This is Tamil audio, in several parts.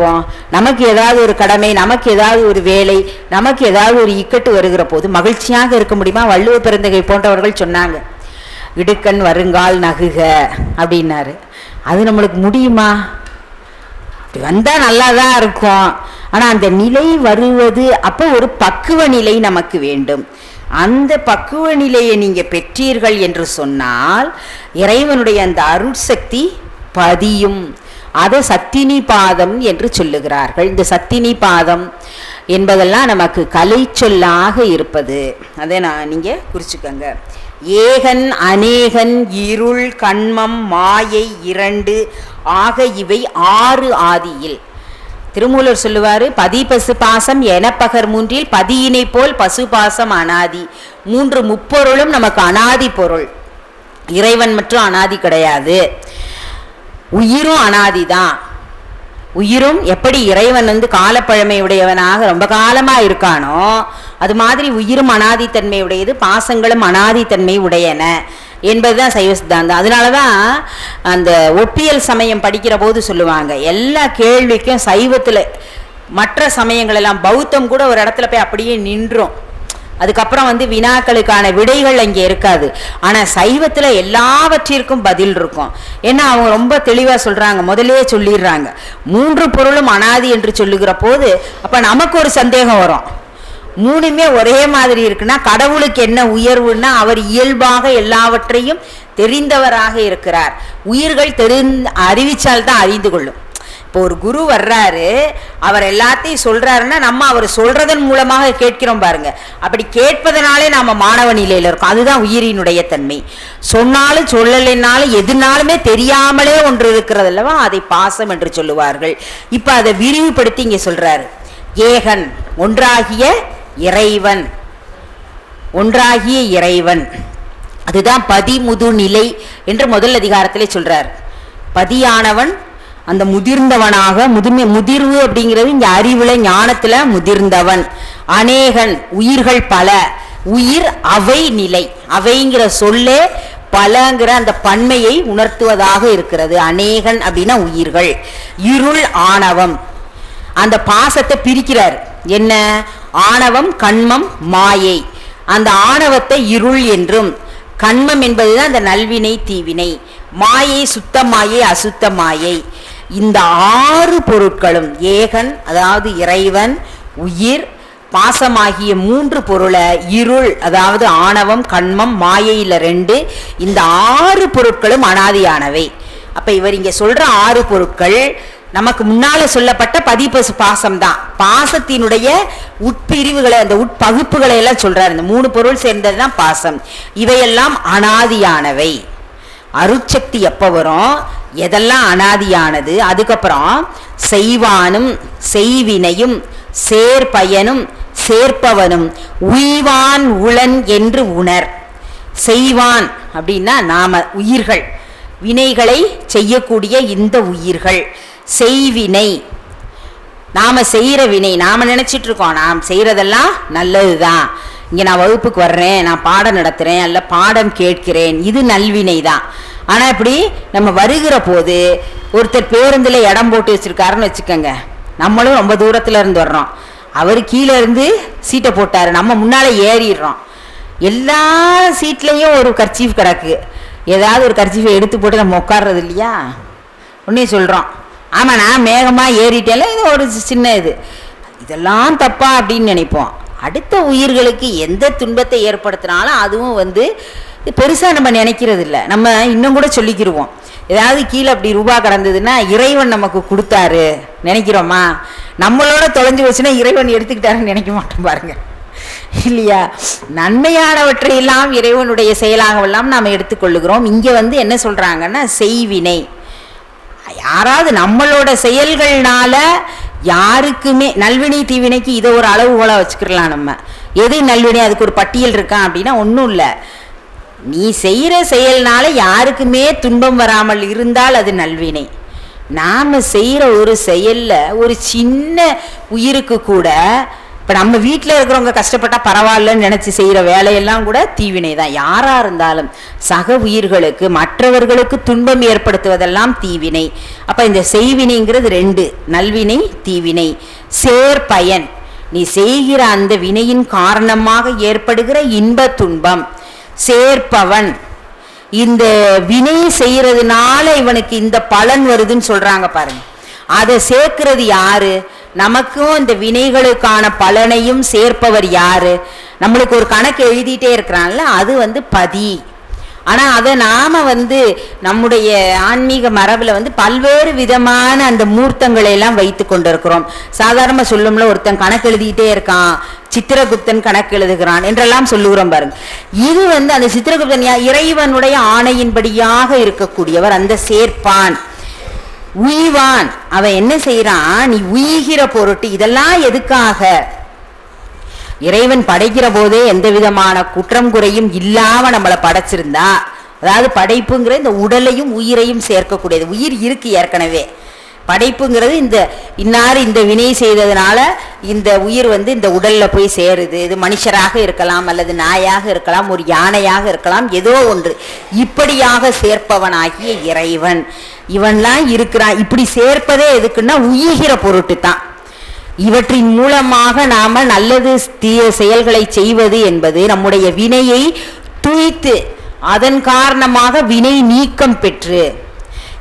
இருப்போம் நமக்கு ஏதாவது ஒரு கடமை நமக்கு ஏதாவது ஒரு வேலை நமக்கு ஏதாவது ஒரு இக்கட்டு வருகிற போது மகிழ்ச்சியாக இருக்க முடியுமா? வள்ளுவ பெருந்தகை போன்றவர்கள் சொன்னாங்க. இடுக்கண் வருங்கால் நகுக அப்படின்னாரு. அது நம்மளுக்கு முடியுமா? அப்படி வந்தால் நல்லா தான் இருக்கும். ஆனால் அந்த நிலை வருவது அப்போ ஒரு பக்குவ நிலை நமக்கு வேண்டும். அந்த பக்குவ நிலையை நீங்கள் பெற்றீர்கள் என்று சொன்னால் இறைவனுடைய அந்த அருட்சக்தி பதியும். அதை சத்தினி பாதம் என்று சொல்லுகிறார்கள். இந்த சத்தினி பாதம் என்பதெல்லாம் நமக்கு கலை சொல்லாக இருப்பது. அதை நான் நீங்கள் குறிச்சுக்கோங்க. ஏகன் அநேகன் இருள் கண்மம் மாயை இரண்டு ஆக இவை ஆறு ஆதியில். திருமூலர் சொல்லுவார் பதி பசு பாசம் எனப்பகர் மூன்றில் பதியினை போல் பசு பாசம் அனாதி. மூன்று முப்பொருளும் நமக்கு அனாதி பொருள். இறைவன் மற்றும் அனாதி கிடையாது. உயிரும் அனாதி தான் உயிரும் எப்படி இறைவன் வந்து காலப்பழமை உடையவனாக ரொம்ப காலமா இருக்கானோ அது மாதிரி உயிரும் அனாதித்தன்மை உடையது பாசங்களும் அனாதித்தன்மை உடையன என்பதுதான் சைவ சித்தாந்தம். அதனால தான் அந்த ஒப்பியல் சமயம் படிக்கிற போது சொல்லுவாங்க எல்லா கேள்விக்கும் சைவத்தில் மற்ற சமயங்கள் எல்லாம் பௌத்தம் கூட ஒரு இடத்துல போய் அப்படியே நின்றும். அதுக்கப்புறம் வந்து வினாக்களுக்கான விடைகள் அங்கே இருக்காது. ஆனால் சைவத்தில் எல்லாவற்றிற்கும் பதில் இருக்கும். ஏன்னா அவங்க ரொம்ப தெளிவாக சொல்கிறாங்க முதலே சொல்லிடுறாங்க. மூன்று பொருளும் அனாதி என்று சொல்லுகிற போது அப்போ நமக்கு ஒரு சந்தேகம் வரும். மூணுமே ஒரே மாதிரி இருக்குன்னா கடவுளுக்கு என்ன உயர்வுன்னா அவர் இயல்பாக எல்லாவற்றையும் தெரிந்தவராக இருக்கிறார். உயிர்கள் தெரிந் அறிவிச்சால் தான் அறிந்து கொள்ளும். இப்போ ஒரு குரு வர்றாரு அவர் எல்லாத்தையும் சொல்றாருன்னா நம்ம அவர் சொல்றதன் மூலமாக கேட்கிறோம் பாருங்க. அப்படி கேட்பதனாலே நாம மாணவ நிலையில இருக்கோம். அதுதான் உயிரினுடைய தன்மை. சொன்னாலும் சொல்லலைன்னாலும் எதுனாலுமே தெரியாமலே ஒன்று இருக்கிறது அல்லவா? அதை பாசம் என்று சொல்லுவார்கள். இப்ப அதை விரிவுபடுத்தி இங்க சொல்றாரு. ஏகன் ஒன்றாகிய இறைவன். ஒன்றாகிய இறைவன். அதுதான் பதிமுது நிலை என்று முதல் அதிகாரத்திலே சொல்றார். பதியானவன் அந்த முதிர்ந்தவனாக முதுமை முதிர்வு அப்படிங்கிறது இங்கே அறிவுல ஞானத்தில் முதிர்ந்தவன். அநேகன் உயிர்கள் பல. உயிர் அவை நிலை. அவைங்கிற சொல்லே பலங்கிற அந்த பன்மையை உணர்த்துவதாக இருக்கிறது. அநேகன் அப்படின்னா உயிர்கள். இருள் ஆணவம். அந்த பாசத்தை பிரிக்கிறார். என்ன? ஆணவம் கண்மம் மாயை. அந்த ஆணவத்தை இருள் என்றும் கண்மம் என்பதுதான் அந்த நல்வினை தீவினை. மாயை சுத்த மாயை அசுத்த மாயை இந்த ஆறு பொருட்களும் ஏகன் அதாவது இறைவன் உயிர் பாசமாகிய மூன்று பொருளை இருள் அதாவது ஆணவம் கண்மம் மாயையில் ரெண்டு இந்த ஆறு பொருட்களும் அனாதியானவை. அப்போ இவர் இங்கே சொல்கிற ஆறு பொருட்கள் நமக்கு முன்னால் சொல்லப்பட்ட பதிப்பசு பாசம் தான் பாசத்தினுடைய உட்பிரிவுகளை அந்த உட்பகுப்புகளை எல்லாம் சொல்கிறார் இந்த மூணு பொருள் சேர்ந்தது தான் பாசம். இவையெல்லாம் அனாதியானவை. அருட்சக்தி எப்போ வரும்? எதெல்லாம் அனாதியானது? அதுக்கப்புறம் செய்வானும் செய்வினையும் சேர்பயனும் சேர்ப்பவனும் உய்வான் உளன் என்று உணர். செய்வான் அப்படின்னா நாம உயிர்கள். வினைகளை செய்யக்கூடிய இந்த உயிர்கள். செய்வினை. நாம செய்கிற வினை நாம நினைச்சிட்டு இருக்கோம். நாம் நல்லது நல்லதுதான். இங்கே நான் வகுப்புக்கு வர்றேன் நான் பாடம் நடத்துகிறேன் அல்ல பாடம் கேட்கிறேன். இது நல்வினை தான் ஆனால் இப்படி நம்ம வருகிற போது ஒருத்தர் பேருந்தில் இடம் போட்டு வச்சுருக்காருன்னு வச்சுக்கோங்க. நம்மளும் ரொம்ப தூரத்தில் இருந்து வர்றோம். அவர் கீழே இருந்து சீட்டை போட்டார். நம்ம முன்னால் ஏறிடுறோம். எல்லா சீட்லேயும் ஒரு கர்ச்சீஃப் கிடக்கு. ஏதாவது ஒரு கர்ச்சீஃபை எடுத்து போட்டு நம்ம உட்கார்றது இல்லையா? உடனே சொல்கிறோம் ஆமாம் நான் மேகமாக ஏறிட்டேல இது ஒரு சின்ன இது. இதெல்லாம் தப்பா அப்படின்னு நினைப்போம். அடுத்த உயிர்களுக்கு எந்த துன்பத்தை ஏற்படுத்தினாலும் அதுவும் வந்து பெருசாக நம்ம நினைக்கிறது இல்லை நம்ம இன்னும் கூட சொல்லிக்கிடுவோம் ஏதாவது கீழே அப்படி ரூபா கடந்ததுன்னா இறைவன் நமக்கு கொடுத்தாரு. நினைக்கிறோமா? நம்மளோட தொலைஞ்சு வச்சுன்னா இறைவன் எடுத்துக்கிட்டாருன்னு நினைக்க மாட்டோம் பாருங்க. இல்லையா? நன்மையானவற்றை எல்லாம் இறைவனுடைய செயலாகவெல்லாம் நாம் எடுத்துக்கொள்ளுகிறோம். இங்கே வந்து என்ன சொல்கிறாங்கன்னா செய்வினை. யாராவது நம்மளோட செயல்கள்னால யாருக்குமே நல்வினை தீவினைக்கு இதை ஒரு அளவுகோலா வச்சுக்கிடலாம் நம்ம. எது நல்வினை? அதுக்கு ஒரு பட்டியல் இருக்கான் அப்படின்னா ஒன்றும் இல்லை. நீ செய்கிற செயல்னால யாருக்குமே துன்பம் வராமல் இருந்தால் அது நல்வினை. நாம் செய்கிற ஒரு செயலில் ஒரு சின்ன உயிருக்கு கூட இப்போ நம்ம வீட்டில் இருக்கிறவங்க கஷ்டப்பட்டா பரவாயில்லன்னு நினச்சி செய்கிற வேலையெல்லாம் கூட தீவினை தான் யாராக இருந்தாலும் சக உயிர்களுக்கு மற்றவர்களுக்கு துன்பம் ஏற்படுத்துவதெல்லாம் தீவினை. அப்போ இந்த செய்வினைங்கிறது ரெண்டு. நல்வினை தீவினை. சேர்பயன் நீ செய்கிற அந்த வினையின் காரணமாக ஏற்படுகிற இன்ப துன்பம். சேர்ப்பவன் இந்த வினை செய்கிறதுனால இவனுக்கு இந்த பலன் வருதுன்னு சொல்கிறாங்க பாருங்கள் அதை சேர்க்கிறது யாரு? நமக்கும் இந்த வினைகளுக்கான பலனையும் சேர்ப்பவர் யாரு? நம்மளுக்கு ஒரு கணக்கு எழுதிட்டே இருக்கிறான்ல அது வந்து பதி. ஆனால் அதை நாம் வந்து நம்முடைய ஆன்மீக மரபில் வந்து பல்வேறு விதமான அந்த மூர்த்தங்களை எல்லாம் வைத்து கொண்டிருக்கிறோம். சாதாரணமாக சொல்லும்ல ஒருத்தன் கணக்கு எழுதிட்டே இருக்கான் சித்திரகுப்தன் கணக்கு எழுதுகிறான் என்றெல்லாம் சொல்லுகிறோம் பாருங்க. இது வந்து அந்த சித்திரகுப்தன் இறைவனுடைய ஆணையின்படியாக இருக்கக்கூடியவர் அந்த சேர்ப்பான். உய்வான் அவன் என்ன செய்யறான் நீ உய்கிற பொருட்டு இதெல்லாம் எதுக்காக? இறைவன் படைக்கிற போதே எந்த விதமான குற்றம் குறையும் இல்லாம நம்மளை படைச்சிருந்தா. அதாவது படைப்புங்கிற இந்த உடலையும் உயிரையும் சேர்க்கக்கூடியது. உயிர் இருக்கு ஏற்கனவே. படைப்புங்கிறது இந்த இன்னார் இந்த வினை செய்ததுனால இந்த உயிர் வந்து இந்த உடல்ல போய் சேருது. இது மனுஷராக இருக்கலாம் அல்லது நாயாக இருக்கலாம் ஒரு யானையாக இருக்கலாம் ஏதோ ஒன்று. இப்படியாக சேர்ப்பவனாகிய இறைவன். இவன்லாம் இருக்கிறான். இப்படி சேர்ப்பதே எதுக்குன்னா உயிர்கிற பொருட்டு தான் இவற்றின் மூலமாக நாம நல்லது தீய செயல்களை செய்வது என்பது நம்முடைய வினையை துய்த்து அதன் காரணமாக வினை நீக்கம் பெற்று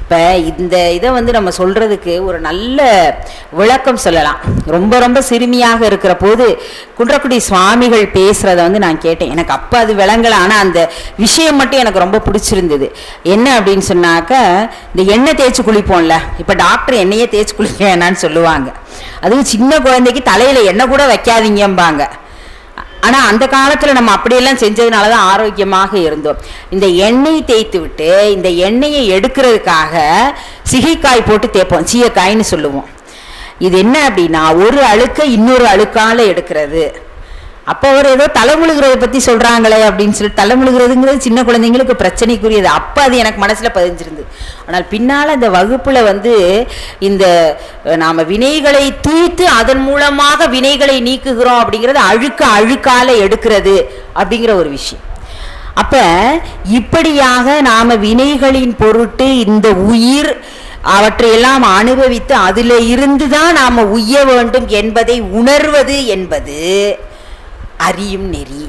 இப்போ இந்த இதை வந்து நம்ம சொல்கிறதுக்கு ஒரு நல்ல விளக்கம் சொல்லலாம். ரொம்ப ரொம்ப சிறுமியாக இருக்கிற போது குன்றக்குடி சுவாமிகள் பேசுகிறத வந்து நான் கேட்டேன். எனக்கு அப்போ அது விளங்கலை. ஆனால் அந்த விஷயம் மட்டும் எனக்கு ரொம்ப பிடிச்சிருந்தது. என்ன அப்படின்னு சொன்னாக்க இந்த எண்ணெய் தேய்ச்சி குளிப்போம்ல. இப்போ டாக்டர் எண்ணெயே தேய்ச்சி குளிக்க வேணான்னு சொல்லுவாங்க. அதுவும் சின்ன குழந்தைக்கு தலையில் எண்ணெய் கூட வைக்காதீங்கம்பாங்க. ஆனால் அந்த காலத்தில் நம்ம அப்படியெல்லாம் செஞ்சதுனால தான் ஆரோக்கியமாக இருந்தோம். இந்த எண்ணெய் தேய்த்து விட்டு இந்த எண்ணெயை எடுக்கிறதுக்காக சிகைக்காய் போட்டு தேய்ப்போம். சீயக்காய்ன்னு சொல்லுவோம். இது என்ன அப்படின்னா ஒரு அழுக்கை இன்னொரு அழுக்கால எடுக்கிறது. அப்போ அவர் ஏதோ தலைமுழுகிறத பற்றி சொல்கிறாங்களே அப்படின்னு சொல்லிட்டு தலைமுழுகிறதுங்கிறது சின்ன குழந்தைங்களுக்கு பிரச்சனைக்குரியது. அப்போ அது எனக்கு மனசில் பதிஞ்சிருந்து ஆனால் பின்னால் இந்த வகுப்பில் வந்து இந்த நாம் வினைகளை தூய்த்து அதன் மூலமாக வினைகளை நீக்குகிறோம் அப்படிங்கிறது அழுக்க அழுக்கால எடுக்கிறது அப்படிங்கிற ஒரு விஷயம். அப்போ இப்படியாக நாம் வினைகளின் பொருட்டு இந்த உயிர் அவற்றையெல்லாம் அனுபவித்து அதில் இருந்து தான் நாம் உய்ய வேண்டும் என்பதை உணர்வது என்பது அறியும் நெறி.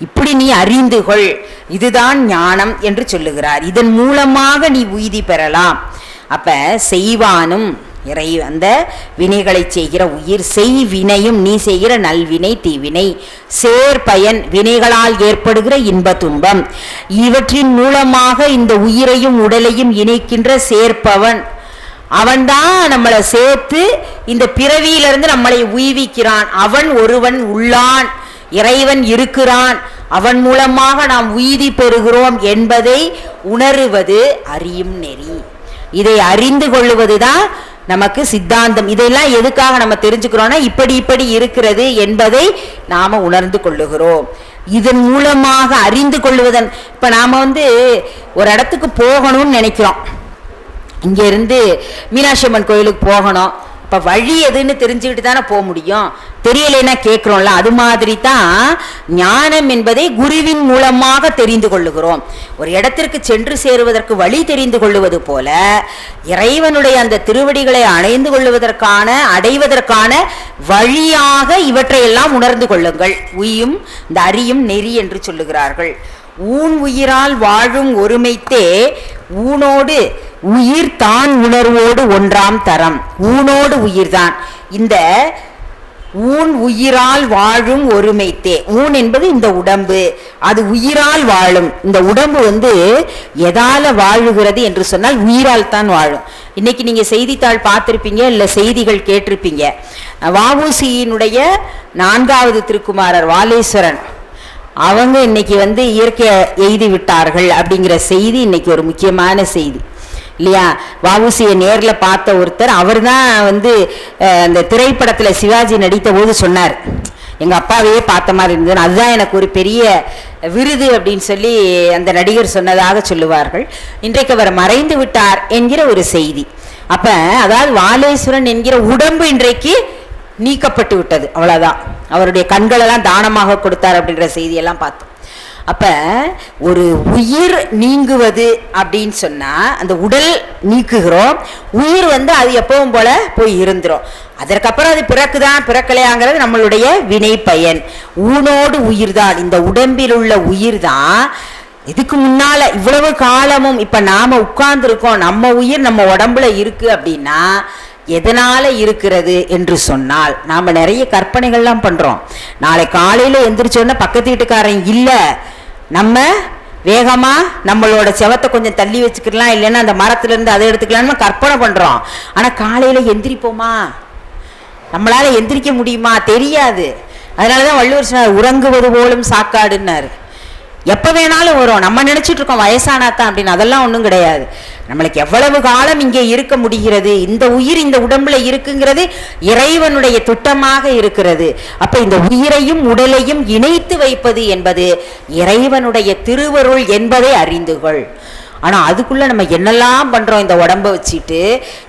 இப்படி நீ அறிந்து கொள். இதுதான் ஞானம் என்று சொல்லுகிறார். இதன் மூலமாக நீ உய்தி பெறலாம். அப்ப செய்வானும் இறை அந்த வினைகளை செய்கிற உயிர் செய் வினையும் நீ செய்கிற நல்வினை தீவினை சேர்பயன் வினைகளால் ஏற்படுகிற இன்ப துன்பம். இவற்றின் மூலமாக இந்த உயிரையும் உடலையும் இணைக்கின்ற சேர்ப்பவன். அவன்தான் நம்மளை சேர்த்து இந்த பிறவியிலிருந்து நம்மளை உய்விக்கிறான். அவன் ஒருவன் உள்ளான். இறைவன் இருக்கிறான். அவன் மூலமாக நாம் உய்தி பெறுகிறோம் என்பதை உணருவது அறியும் நெறி. இதை அறிந்து கொள்ளுவதுதான் நமக்கு சித்தாந்தம். இதெல்லாம் எதுக்காக நம்ம தெரிஞ்சுக்கிறோம்னா இப்படி இப்படி இருக்கிறது என்பதை நாம உணர்ந்து கொள்ளுகிறோம். இதன் மூலமாக அறிந்து கொள்வதன் இப்ப நாம வந்து ஒரு இடத்துக்கு போகணும்னு நினைக்கிறோம். இங்க இருந்து மீனாட்சி அம்மன் கோயிலுக்கு போகணும். இப்ப வழி எதுன்னு தெரிஞ்சுக்கிட்டு தானே போக முடியும். தெரியலைன்னா கேட்கிறோம்ல அது மாதிரி தான் ஞானம் என்பதை குருவின் மூலமாக தெரிந்து கொள்ளுகிறோம். ஒரு இடத்திற்கு சென்று சேருவதற்கு வழி தெரிந்து கொள்ளுவது போல இறைவனுடைய அந்த திருவடிகளை அணைந்து கொள்வதற்கான அடைவதற்கான வழியாக இவற்றையெல்லாம் உணர்ந்து கொள்ளுங்கள். உயும் இந்த அறியும் நெறி என்று சொல்லுகிறார்கள். ஊன் உயிரால் வாழும் ஒருமைத்தே ஊனோடு உயிர் தான் உணர்வோடு ஒன்றாம் தரம். ஊனோடு உயிர்தான். இந்த ஊன் உயிரால் வாழும் ஒருமைத்தே ஊன் என்பது இந்த உடம்பு. அது உயிரால் வாழும். இந்த உடம்பு வந்து எதால வாழுகிறது என்று சொன்னால் உயிரால் தான் வாழும். இன்னைக்கு நீங்க செய்தித்தாள் பார்த்திருப்பீங்க இல்ல செய்திகள் கேட்டிருப்பீங்க. வஉசியினுடைய நான்காவது திருக்குமாரர் வாலேஸ்வரன் அவங்க இன்னைக்கு வந்து இயற்கை எய்தி விட்டார்கள் அப்படிங்கிற செய்தி இன்னைக்கு ஒரு முக்கியமான செய்தி. இல்லையா? வவுசியை நேரில் பார்த்த ஒருத்தர் அவர் தான் வந்து அந்த திரைப்படத்தில் சிவாஜி நடித்த போது சொன்னார். எங்கள் அப்பாவையே பார்த்த மாதிரி இருந்தது அதுதான் எனக்கு ஒரு பெரிய விருது அப்படின்னு சொல்லி அந்த நடிகர் சொன்னதாக சொல்லுவார்கள். இன்றைக்கு அவர் மறைந்து விட்டார் என்கிற ஒரு செய்தி. அப்போ அதாவது வாலேஸ்வரன் என்கிற உடம்பு இன்றைக்கு நீக்கப்பட்டு விட்டது. அவ்வளோதான் அவருடைய கண்களெல்லாம் தானமாக கொடுத்தார் அப்படின்ற செய்தியெல்லாம் பார்த்தோம். அப்போ ஒரு உயிர் நீங்குவது அப்படின்னு சொன்னால் அந்த உடல் நீக்குகிறோம். உயிர் வந்து அது எப்பவும் போல போய் இருந்துரும். அதற்கப்புறம் அது பிறக்குதான் பிறக்கலையாங்கிறது நம்மளுடைய வினை பயன் ஊனோடு உயிர் தான் இந்த உடம்பில் உள்ள உயிர் தான் இதுக்கு முன்னால இவ்வளவு காலமும் இப்ப நாம உட்கார்ந்துருக்கோம். நம்ம உயிர் நம்ம உடம்புல இருக்கு அப்படின்னா எதனால் இருக்கிறது என்று சொன்னால் நாம் நிறைய கற்பனைகள்லாம் பண்ணுறோம் நாளை காலையில் எந்திரிச்சோன்னா பக்கத்து வீட்டுக்காரன் இல்லை நம்ம வேகமாக நம்மளோட செவத்தை கொஞ்சம் தள்ளி வச்சுக்கலாம் இல்லைன்னா அந்த மரத்துலேருந்து அதை எடுத்துக்கலாம்னு கற்பனை பண்ணுறோம் ஆனால் காலையில் எந்திரிப்போமா? நம்மளால் எந்திரிக்க முடியுமா? தெரியாது. அதனால தான் வள்ளுவர் சொன்னார் உறங்குவது போலும் சாக்காடுன்னார். எப்போ வேணாலும் வரும். நம்ம நினச்சிட்டு இருக்கோம் வயசானாத்தான் அப்படின்னு. அதெல்லாம் ஒன்றும் கிடையாது. நம்மளுக்கு எவ்வளவு காலம் இங்கே இருக்க முடிகிறது? இந்த உயிர் இந்த உடம்புல இருக்குங்கிறது இறைவனுடைய திட்டமாக இருக்கிறது. அப்ப இந்த உயிரையும் உடலையும் இணைத்து வைப்பது என்பது இறைவனுடைய திருவருள் என்பதை அறிந்து கொள். அதுக்குள்ளே நம்ம என்னெல்லாம் பண்ணுறோம் இந்த உடம்ப வச்சுட்டு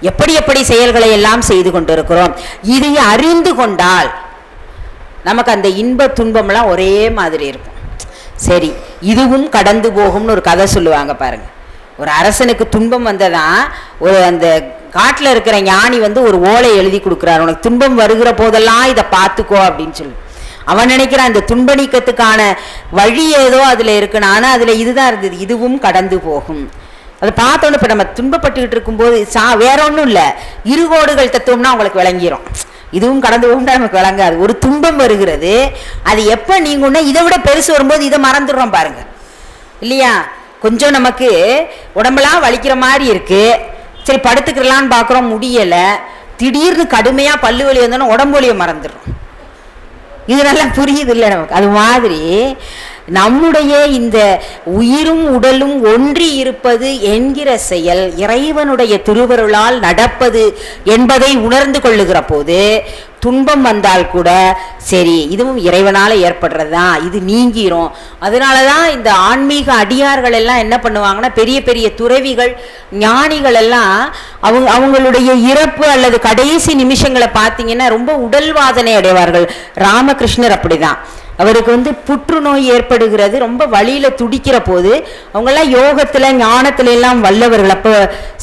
எப்படி எப்படி செயல்களை எல்லாம் செய்து கொண்டிருக்கிறோம்? இதை அறிந்து கொண்டால் நமக்கு அந்த இன்ப துன்பம்லாம் ஒரே மாதிரி இருக்கும். சரி இதுவும் கடந்து போகும்னு ஒரு கதை சொல்லுவாங்க பாருங்கள் ஒரு அரசனுக்கு துன்பம் வந்ததான் ஒரு அந்த காட்டில் இருக்கிற ஞானி வந்து ஒரு ஓலை எழுதி கொடுக்குறாரு. உனக்கு துன்பம் வருகிற போதெல்லாம் இதை பார்த்துக்கோ அப்படின்னு சொல்லி. அவன் நினைக்கிறான் இந்த துன்ப நீக்கத்துக்கான வழி ஏதோ அதில் இருக்குன்னு ஆனால் அதில் இதுதான் இருந்தது. இதுவும் கடந்து போகும். அதை பார்த்தோன்னு இப்போ நம்ம துன்பப்பட்டுக்கிட்டு இருக்கும்போது சா வேற ஒன்றும் இல்லை. இருகோடுகள் தத்துவம்னா அவங்களுக்கு விளங்கிரும். இதுவும் கடந்து போகும்னா நமக்கு விளங்காது. ஒரு துன்பம் வருகிறது. அது எப்போ நீங்கன்னா இதை விட பெருசு வரும்போது இதை மறந்துடுறோம் பாருங்க. இல்லையா? கொஞ்சம் நமக்கு உடம்பெல்லாம் வலிக்கிற மாதிரி இருக்குது சரி படுத்துக்கிறலான்னு பார்க்குறோம் முடியலை. திடீர்னு கடுமையாக பல்லு வலி வந்தோன்னா உடம்பு வலியை மறந்துடுறோம். இது நல்லா புரியுது இல்லை நமக்கு? அது மாதிரி நம்முடைய இந்த உயிரும் உடலும் ஒன்றி இருப்பது என்கிற செயல் இறைவனுடைய திருவருளால் நடப்பது என்பதை உணர்ந்து கொள்ளுகிற போது துன்பம் வந்தால் கூட சரி இதுவும் இறைவனால் ஏற்படுறது? தான் இது நீங்கிரும். அதனால தான் இந்த ஆன்மீக அடியார்கள் எல்லாம் என்ன பண்ணுவாங்கன்னா பெரிய பெரிய துறவிகள் ஞானிகள் எல்லாம் அவங்க அவங்களுடைய இறப்பு அல்லது கடைசி நிமிஷங்களை பார்த்தீங்கன்னா ரொம்ப உடல் வாதனை அடைவார்கள். ராமகிருஷ்ணர் அப்படிதான். அவருக்கு வந்து புற்றுநோய் ஏற்படுகிறது ரொம்ப வழியில துடிக்கிற போது அவங்கெல்லாம் யோகத்துல ஞானத்துல எல்லாம் வல்லவர்கள். அப்போ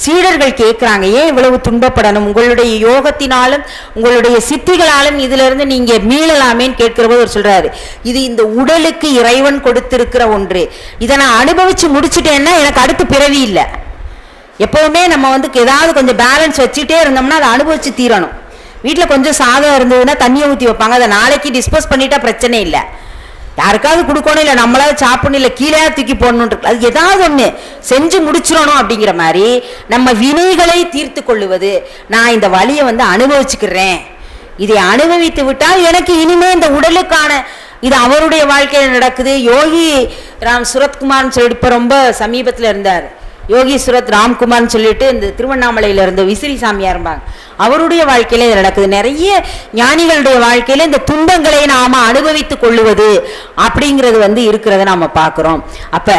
சீடர்கள் கேட்குறாங்க ஏன் இவ்வளவு துன்பப்படணும்? உங்களுடைய யோகத்தினாலும் உங்களுடைய சித்திகளாலும் இதுல இருந்து நீங்க மீளலாமேன்னு கேட்கிற போது அவர் சொல்றாரு இது இந்த உடலுக்கு இறைவன் கொடுத்திருக்கிற ஒன்று. இதை நான் அனுபவிச்சு முடிச்சிட்டேன்னா எனக்கு அடுத்து பிறவி இல்லை. எப்பவுமே நம்ம வந்து ஏதாவது கொஞ்சம் பேலன்ஸ் வச்சுட்டே இருந்தோம்னா அதை அனுபவிச்சு தீரணும். வீட்டில் கொஞ்சம் சாதம் இருந்ததுன்னா தண்ணியை ஊற்றி வைப்பாங்க. அதை நாளைக்கு டிஸ்போஸ் பண்ணிட்டா பிரச்சனை இல்லை. யாருக்காவது கொடுக்கணும் இல்லை நம்மளாவது சாப்பிடணும் இல்லை கீழே தூக்கி போடணும் அது ஏதாவது ஒன்று செஞ்சு முடிச்சிடணும் அப்படிங்கிற மாதிரி நம்ம வினைகளை தீர்த்து கொள்ளுவது. நான் இந்த வழியை வந்து அனுபவிச்சுக்கிறேன். இதை அனுபவித்து விட்டால் எனக்கு இனிமே இந்த உடலுக்கான இது அவருடைய வாழ்க்கையில் நடக்குது. யோகி ராம் சுரத்குமார்னு சொல்லிட்டு இப்போ ரொம்ப சமீபத்தில் இருந்தார். யோகீஸ்வரத் ராம்குமார்னு சொல்லிட்டு இந்த திருவண்ணாமலையில் இருந்த விசிறி சாமியாக இருப்பாங்க. அவருடைய வாழ்க்கையில இது நடக்குது. நிறைய ஞானிகளுடைய வாழ்க்கையில இந்த துன்பங்களை நாம அனுபவித்துக் கொள்ளுவது அப்படிங்கிறது வந்து இருக்கிறத நாம பார்க்குறோம். அப்ப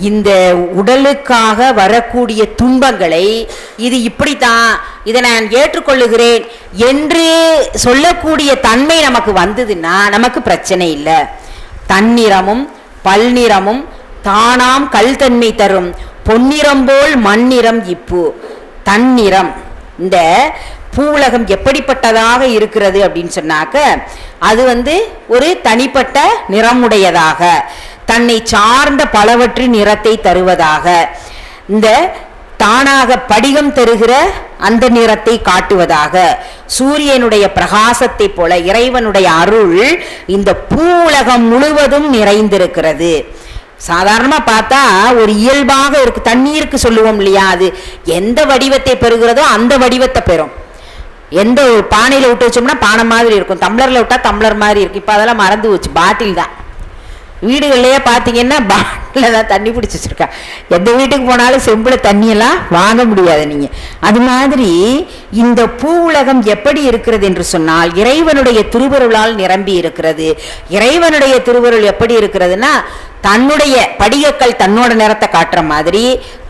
இந்த உடலுக்காக வரக்கூடிய துன்பங்களை இது இப்படித்தான் இதை நான் ஏற்றுக்கொள்ளுகிறேன் என்று சொல்லக்கூடிய தன்மை நமக்கு வந்ததுன்னா நமக்கு பிரச்சனை இல்லை. தன்னிறமும் பல்நிறமும் தானாம் கல் தன்மை தரும். பொன்னிறம் போல் மண்ணிறம் இப்பு தன்னிறம். இந்த பூவுலகம் எப்படிப்பட்டதாக இருக்கிறது அப்படின்னு சொன்னாக்க அது வந்து ஒரு தனிப்பட்ட நிறமுடையதாக தன்னை சார்ந்த பலவற்றின் நிறத்தை தருவதாக இந்த தானாக படிகம் தருகிற அந்த நிறத்தை காட்டுவதாக சூரியனுடைய பிரகாசத்தை போல இறைவனுடைய அருள் இந்த பூவுலகம் முழுவதும் நிறைந்திருக்கிறது. சாதாரணமாக பார்த்தா ஒரு இயல்பாக இருக்கு தண்ணீருக்கு சொல்லுவோம் இல்லையா அது? எந்த வடிவத்தை பெறுகிறதோ அந்த வடிவத்தை பெறும். எந்த ஒரு பானையில் விட்டு வச்சோம்னா பானை மாதிரி இருக்கும். தம்ளரில் விட்டால் டம்ளர் மாதிரி இருக்கும் இப்போ அதெல்லாம் மறந்து வச்சு பாட்டில் தான். வீடுகள்லையே பார்த்தீங்கன்னா பாட்டில் தான் தண்ணி பிடிச்சி வச்சுருக்கா. எந்த வீட்டுக்கு போனாலும் செம்பில் தண்ணியெல்லாம் வாங்க முடியாது நீங்கள் அது மாதிரி இந்த பூ உலகம் எப்படி இருக்கிறது என்று சொன்னால் இறைவனுடைய திருவருளால் நிரம்பி இருக்கிறது. இறைவனுடைய திருவருள் எப்படி இருக்கிறதுனா தன்னுடைய படிகக்கல் தன்னோட நிறத்தை காட்டுற மாதிரி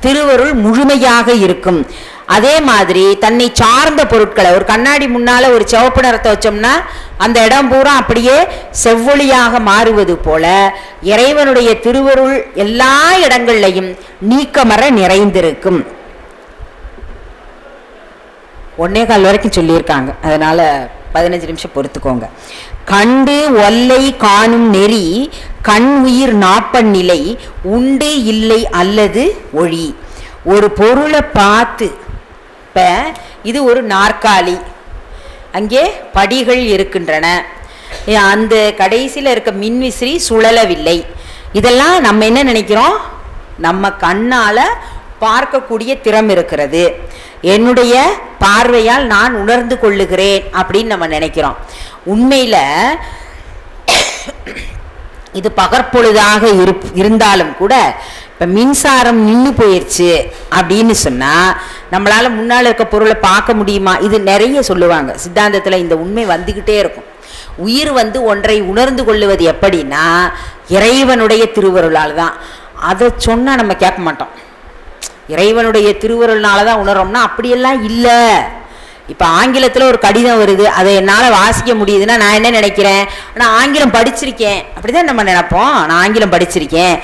திருவருள் முழுமையாக இருக்கும். அதே மாதிரி தன்னை சார்ந்த பொருட்களை ஒரு கண்ணாடி முன்னால் ஒரு சிவப்பு நிறத்தை வச்சோம்னா அந்த இடம் பூரா அப்படியே செவ்வொளியாக மாறுவது போல இறைவனுடைய திருவருள் எல்லா இடங்கள்லையும் நீக்கமர நிறைந்திருக்கும். ஒன்னே கால் வரைக்கும் சொல்லியிருக்காங்க. அதனால பதினஞ்சு நிமிஷம் பொறுத்துக்கோங்க. கண்டு ஒல்லை காணும் நெறி கண் உயிர் நாப்பன் நிலை உண்டு இல்லை அல்லது ஒழி. ஒரு பொருளை பார்த்து இப்போ இது ஒரு நாற்காலி. அங்கே படிகள் இருக்கின்றன. அந்த கடைசியில் இருக்க மின்விசிறி சுழலவில்லை. இதெல்லாம் நம்ம என்ன நினைக்கிறோம்? நம்ம கண்ணால் பார்க்கக்கூடிய திறம் இருக்கிறது. என்னுடைய பார்வையால் நான் உணர்ந்து கொள்ளுகிறேன் அப்படின்னு நம்ம நினைக்கிறோம். உண்மையில் இது பகற்பொழுதாக இருப் இருந்தாலும் கூட இப்போ மின்சாரம் நின்று போயிடுச்சு அப்படின்னு சொன்னால் நம்மளால் முன்னால் இருக்க பொருளை பார்க்க முடியுமா? இது நிறைய சொல்லுவாங்க. சித்தாந்தத்தில் இந்த உண்மை வந்துக்கிட்டே இருக்கும். உயிர் வந்து ஒன்றை உணர்ந்து கொள்ளுவது எப்படின்னா இறைவனுடைய திருவருளால் தான் அதை சொன்னால் நம்ம கேட்க மாட்டோம். இறைவனுடைய திருவருள்னால தான் உணர்றோம்னா அப்படியெல்லாம் இல்லை. இப்போ ஆங்கிலத்தில் ஒரு கடிதம் வருது அதை என்னால் வாசிக்க முடியுதுன்னா நான் என்ன நினைக்கிறேன்? நான் ஆங்கிலம் படிச்சிருக்கேன். அப்படிதான் நம்ம நினைப்போம். நான் ஆங்கிலம் படிச்சிருக்கேன்.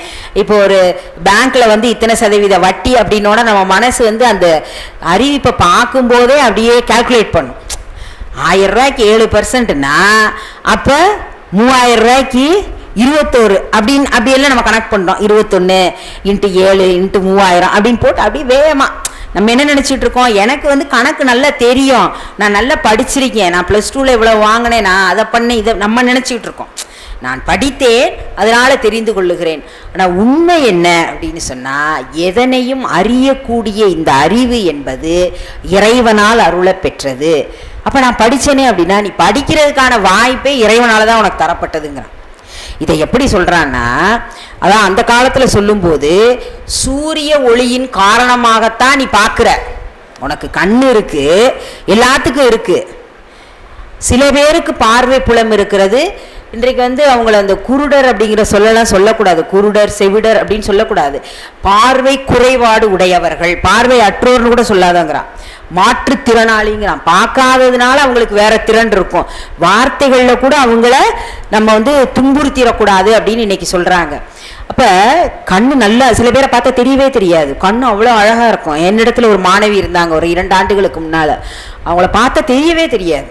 இப்போ ஒரு பேங்க்கில் வந்து இத்தனை சதவீத வட்டி அப்படின்னோட நம்ம மனசு வந்து அந்த அறிவிப்பை பார்க்கும்போதே அப்படியே கால்குலேட் பண்ணும். ஆயிரம் ரூபாய்க்கு ஏழு பர்சன்ட்னா அப்போ மூவாயிரம் ரூபாய்க்கு இருபத்தோரு அப்படின்னு அப்படியெல்லாம் நம்ம கனெக்ட் பண்ணுறோம் இருபத்தொன்று இன்ட்டு ஏழு இன்ட்டு மூவாயிரம் அப்படின்னு போட்டு அப்படியே வேகமாக நம்ம என்ன நினச்சிட்டு இருக்கோம்? எனக்கு வந்து கணக்கு நல்லா தெரியும். நான் நல்லா படிச்சிருக்கேன். நான் ப்ளஸ் டூவில் இவ்வளோ வாங்கினேன். நான் அதை பண்ணேன். இதை நம்ம நினச்சிக்கிட்டு இருக்கோம். நான் படித்தேன். அதனால் தெரிந்து கொள்ளுகிறேன். ஆனால் உண்மை என்ன அப்படின்னு சொன்னால் எதனையும் அறியக்கூடிய இந்த அறிவு என்பது இறைவனால் அருளை பெற்றது. அப்போ நான் படித்தேனே அப்படின்னா நீ படிக்கிறதுக்கான வாய்ப்பே இறைவனால் தான் உனக்கு தரப்பட்டதுங்கிறான். இதை எப்படி சொல்கிறான்னா அதான் அந்த காலத்தில் சொல்லும்போது சூரிய ஒளியின் காரணமாகத்தான் நீ பார்க்குற. உனக்கு கண் இருக்குது எல்லாத்துக்கும் இருக்குது சில பேருக்கு பார்வை புலம் இருக்கிறது. இன்றைக்கு வந்து அவங்கள அந்த குருடர் அப்படிங்கிற சொல்லலாம் சொல்லக்கூடாது. குருடர் செவிடர் அப்படின்னு சொல்லக்கூடாது. பார்வை குறைபாடு உடையவர்கள். பார்வை அற்றோர்னு கூட சொல்லாதங்கிறான். மாற்றுத்திறனாளிங்கிறான் பார்க்காததுனால அவங்களுக்கு வேற திறன் இருக்கும். வார்த்தைகளில் கூட அவங்கள நம்ம வந்து துன்புறுத்திடக்கூடாது அப்படின்னு இன்னைக்கு சொல்கிறாங்க அப்போ கண்ணு நல்லா சில பேரை பார்த்தா தெரியவே தெரியாது. கண்ணு அவ்வளோ அழகாக இருக்கும். என்னிடத்துல ஒரு மாணவி இருந்தாங்க ஒரு இரண்டு ஆண்டுகளுக்கு முன்னால். அவங்கள பார்த்தா தெரியவே தெரியாது.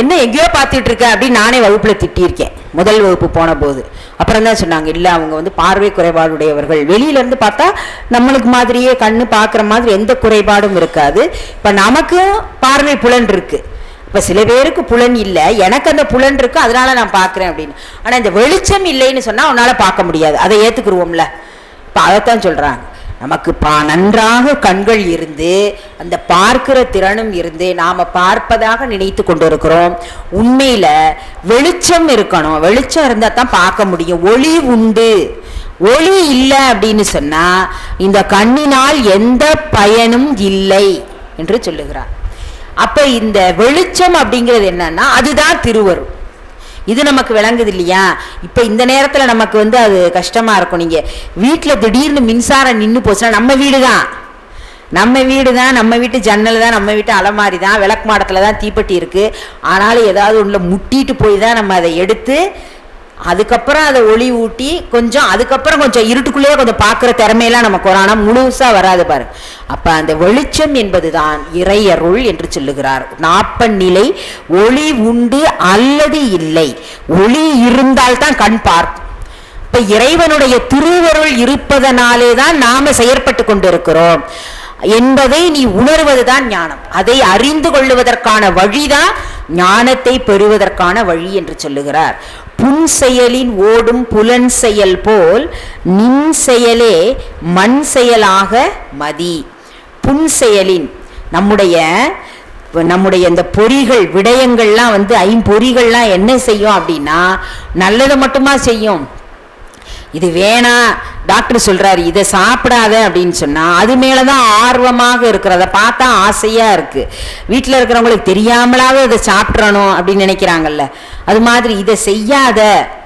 என்ன எங்கேயோ பார்த்துட்டு இருக்க அப்படின்னு நானே வகுப்பில் திட்டியிருக்கேன். முதல் வகுப்பு போன போது அப்புறம் தான் சொன்னாங்க இல்லை அவங்க வந்து பார்வை குறைபாடுடையவர்கள். வெளியிலேருந்து பார்த்தா நம்மளுக்கு மாதிரியே கண்ணு பார்க்குற மாதிரி எந்த குறைபாடும் இருக்காது. இப்போ நமக்கும் பார்வை புலன் இருக்குது இப்போ சில பேருக்கு புலன் இல்லை. எனக்கு அந்த புலன் இருக்கு அதனால நான் பார்க்குறேன் அப்படின்னு. ஆனால் இந்த வெளிச்சம் இல்லைன்னு சொன்னால் அவனால் பார்க்க முடியாது. அதை ஏற்றுக்குருவோம்ல இப்போ அதைத்தான் சொல்கிறாங்க நமக்கு பா நன்றாக கண்கள் இருந்து அந்த பார்க்கிற திறனும் இருந்து நாம பார்ப்பதாக நினைத்து கொண்டிருக்கிறோம். உண்மையில வெளிச்சம் இருக்கணும். வெளிச்சம் இருந்தா தான் பார்க்க முடியும். ஒளி உண்டு. ஒளி இல்லை அப்படின்னு சொன்னா இந்த கண்ணினால் எந்த பயனும் இல்லை என்று சொல்லுகிறார். அப்ப இந்த வெளிச்சம் அப்படிங்கிறது என்னன்னா அதுதான் திருவருள். இது நமக்கு விளங்குது இல்லையா? இப்போ இந்த நேரத்தில் நமக்கு வந்து அது கஷ்டமா இருக்கும். நீங்க வீட்டில் திடீர்னு மின்சாரம் நின்று போச்சுன்னா நம்ம வீடு தான் நம்ம வீடு தான் நம்ம வீட்டு ஜன்னல் தான் நம்ம வீட்டு அலமாரி தான் விளக்கு மாடத்தில் தான் தீப்பெட்டி இருக்கு. ஆனாலும் ஏதாவது ஒன்றில் முட்டிட்டு போய் தான் நம்ம அதை எடுத்து அதுக்கப்புறம் அதை ஒளி ஊட்டி கொஞ்சம் அதுக்கப்புறம் கொஞ்சம் இருட்டுக்குள்ளேயே கொஞ்சம் பார்க்குற திறமையெல்லாம் நமக்கு வரும் ஆனால் முழுசாக வராது பாரு. அப்போ அந்த வெளிச்சம் என்பது தான் இறையருள் என்று சொல்லுகிறார். நாப்பன் நிலை ஒளி உண்டு அல்லது இல்லை. ஒளி இருந்தால்தான் கண் பார்க்கும் இப்போ இறைவனுடைய திருவருள் இருப்பதனாலே தான் நாம் செயற்பட்டு கொண்டிருக்கிறோம். என்பதை நீ உணர்வதுதான் ஞானம். அதை அறிந்து கொள்ளுவதற்கான வழிதான் ஞானத்தை பெறுவதற்கான வழி என்று சொல்லுகிறார். புன் செயலின் ஓடும் புலன் செயல் போல் நின் செயலே மண் செயலாக மதி. புன் செயலின் நம்முடைய நம்முடைய இந்த பொறிகள் விடயங்கள்லாம் வந்து ஐம்பொறிகள்லாம் என்ன செய்யும் அப்படின்னா நல்லதை மட்டுமா செய்யும்? இது வேணாம் டாக்டர் சொல்றாரு இதை சாப்பிடாத அப்படின்னு சொன்னா அது மேலதான் ஆர்வமாக இருக்கிறத பார்த்தா ஆசையா இருக்கு. வீட்டில் இருக்கிறவங்களுக்கு தெரியாமலாவது அதை சாப்பிட்றணும் அப்படின்னு நினைக்கிறாங்கல்ல. அது மாதிரி இதை செய்யாத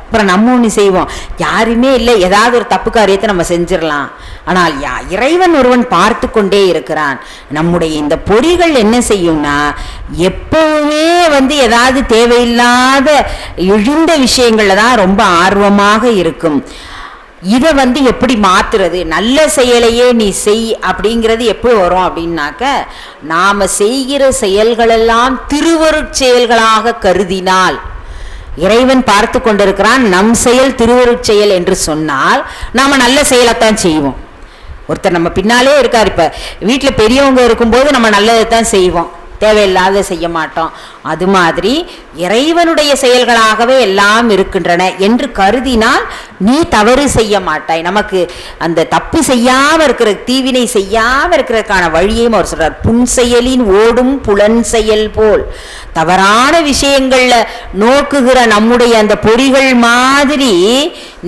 அப்புறம் நம்ம ஒன்று செய்வோம். யாருமே இல்லை ஏதாவது ஒரு தப்பு காரியத்தை நம்ம செஞ்சிடலாம். ஆனால் யா இறைவன் ஒருவன் பார்த்து கொண்டே இருக்கிறான். நம்முடைய இந்த பொறிகள் என்ன செய்யும்னா எப்பவுமே வந்து ஏதாவது தேவையில்லாத இழிந்த விஷயங்களில் தான் ரொம்ப ஆர்வமாக இருக்கும். இதை வந்து எப்படி மாத்துறது? நல்ல செயலையே நீ செய் அப்படிங்கிறது எப்படி வரும் அப்படின்னாக்க நாம செய்கிற செயல்களெல்லாம் திருவருட் செயல்களாக கருதினால் இறைவன் பார்த்து கொண்டிருக்கிறான் நம் செயல் திருவருட் செயல் என்று சொன்னால் நாம நல்ல செயலைத்தான் செய்வோம். ஒருத்தர் நம்ம பின்னாலே இருக்கார் இப்போ. வீட்டில் பெரியவங்க இருக்கும்போது நம்ம நல்லதை தான் செய்வோம். தேவையில்லாத செய்ய மாட்டோம். அது மாதிரி இறைவனுடைய செயல்களாகவே எல்லாம் இருக்கின்றன என்று கருதினால் நீ தவறு செய்ய மாட்டாய். நமக்கு அந்த தப்பு செய்யாமல் இருக்கிற தீவினை செய்யாமல் இருக்கிறதுக்கான வழியையும் அவர் சொல்றார். புன் செயலின் ஓடும் புலன் செயல் போல். தவறான விஷயங்கள்ல நோக்குகிற நம்முடைய அந்த பொறிகள் மாதிரி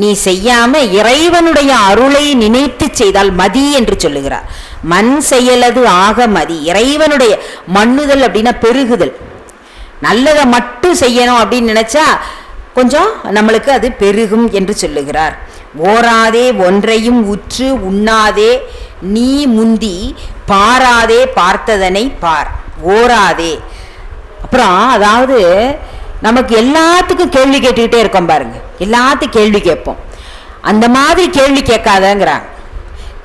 நீ செய்யாம இறைவனுடைய அருளை நினைத்து செய்தால் மதி என்று சொல்லுகிறார். மண் செயலது ஆக மதி இறைவனுடைய மண்ணுதல் அப்படின்னா பெருகுதல். நல்லதை மட்டும் செய்யணும் அப்படின்னு நினைச்சா கொஞ்சம் நம்மளுக்கு அது பெருகும் என்று சொல்லுகிறார். ஓராதே ஒன்றையும் உற்று உண்ணாதே நீ முந்தி பாராதே பார்த்ததனை பார். ஓராதே. அப்புறம் அதாவது நமக்கு எல்லாத்துக்கும் கேள்வி கேட்டுக்கிட்டே இருக்கோம் பாருங்க. எல்லாத்துக்கும் கேள்வி கேட்போம். அந்த மாதிரி கேள்வி கேட்காதங்கிறாங்க.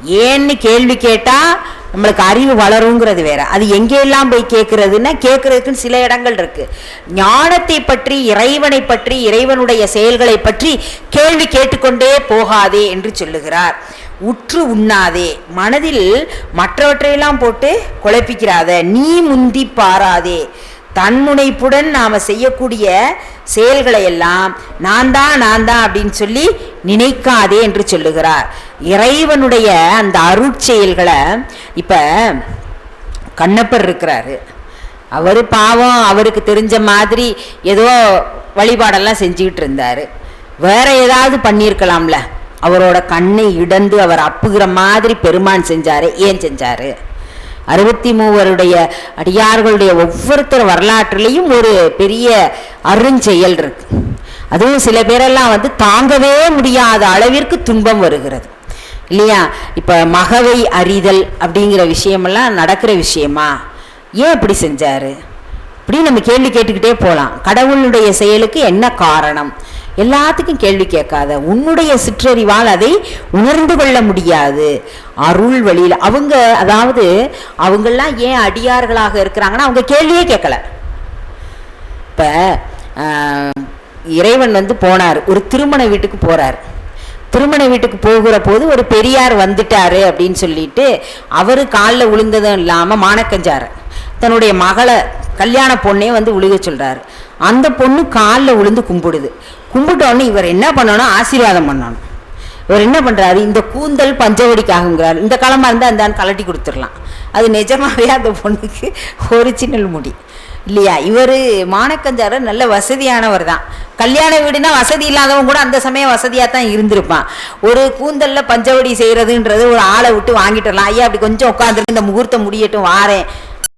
ஏன்னு கேள்வி கேட்டால் நம்மளுக்கு அறிவு வளருங்கிறது வேற. அது எங்கெல்லாம் போய் கேட்கறதுன்னா கேட்கறதுக்குன்னு சில இடங்கள் இருக்கு. ஞானத்தை பற்றி இறைவனை பற்றி இறைவனுடைய செயல்களை பற்றி கேள்வி கேட்டுக்கொண்டே போகாதே என்று சொல்லுகிறார். உற்று உண்ணாதே. மனதில் மற்றவற்றையெல்லாம் போட்டு குழப்பிக்கிறாத. நீ முந்தி பாராதே. தன்முனைப்புடன் நாம் செய்யக்கூடிய செயல்களை எல்லாம் நான் தான் நான் தான் அப்படின்னு சொல்லி நினைக்காதே என்று சொல்லுகிறார். இறைவனுடைய அந்த அருட்செயல்களை இப்போ கண்ணப்பர் இருக்கிறாரு. அவர் பாவம் அவருக்கு தெரிஞ்ச மாதிரி ஏதோ வழிபாடெல்லாம் செஞ்சுக்கிட்டு இருந்தார். வேற ஏதாவது பண்ணியிருக்கலாம்ல. அவரோட கண்ணை இடந்து அவர் அப்புகிற மாதிரி பெருமான் செஞ்சாரு ஏன் செஞ்சாரு? அறுபத்தி மூவருடைய அடியார்களுடைய ஒவ்வொருத்தர் வரலாற்றிலையும் ஒரு பெரிய அருஞ்செயல் இருக்கு. அதுவும் சில பேரெல்லாம் வந்து தாங்கவே முடியாத அளவிற்கு துன்பம் வருகிறது. இல்லையா? இப்போ மகவை அறிதல் அப்படிங்கிற விஷயமெல்லாம் நடக்கிற விஷயமா? ஏன் இப்படி செஞ்சாரு? இப்படி நம்ம கேள்வி கேட்டுக்கிட்டே போகலாம் கடவுளுடைய செயலுக்கு என்ன காரணம்? எல்லாத்துக்கும் கேள்வி கேட்காத. உன்னுடைய சிற்றறிவால் அதை உணர்ந்து கொள்ள முடியாது. அருள் வழியில் அவங்க அதாவது அவங்கெல்லாம் ஏன் அடியார்களாக இருக்கிறாங்கன்னா அவங்க கேள்வியே கேட்கல. இப்போ இறைவன் வந்து போனார். ஒரு திருமண வீட்டுக்கு போகிறார் திருமண வீட்டுக்கு போகிற போது ஒரு பெரியார் வந்துட்டாரு அப்படின்னு சொல்லிட்டு அவர் காலில் விழுந்ததும் இல்லாமல் மானக்கஞ்சார் தன்னுடைய மகளை கல்யாண பொண்ணே வந்து விழுக சொல்கிறாரு அந்த பொண்ணு காலில் விழுந்து கும்பிடுது. கும்பிட்டோன்னு இவர் என்ன பண்ணணும் ஆசீர்வாதம் பண்ணணும் இவர் என்ன பண்ணுறாரு இந்த கூந்தல் பஞ்சவடிக்காகுங்கிறார். இந்த காலமாக இருந்தால் அந்த கலட்டி கொடுத்துடலாம். அது நிஜமாவே அந்த பொண்ணுக்கு ஒரிஜினல் முடி. இல்லையா? இவர் மானக்கஞ்சாரர் நல்ல வசதியானவர் தான். கல்யாண வீடுனா வசதி இல்லாதவங்க கூட அந்த சமயம் வசதியாக தான் இருந்திருப்பான். ஒரு கூந்தலில் பஞ்சவடி செய்கிறதுன்றது ஒரு ஆளை விட்டு வாங்கிட்டுலாம் ஐயா அப்படி கொஞ்சம் உட்காந்துருக்கு இந்த முகூர்த்தம் முடியட்டும் வாரேன்.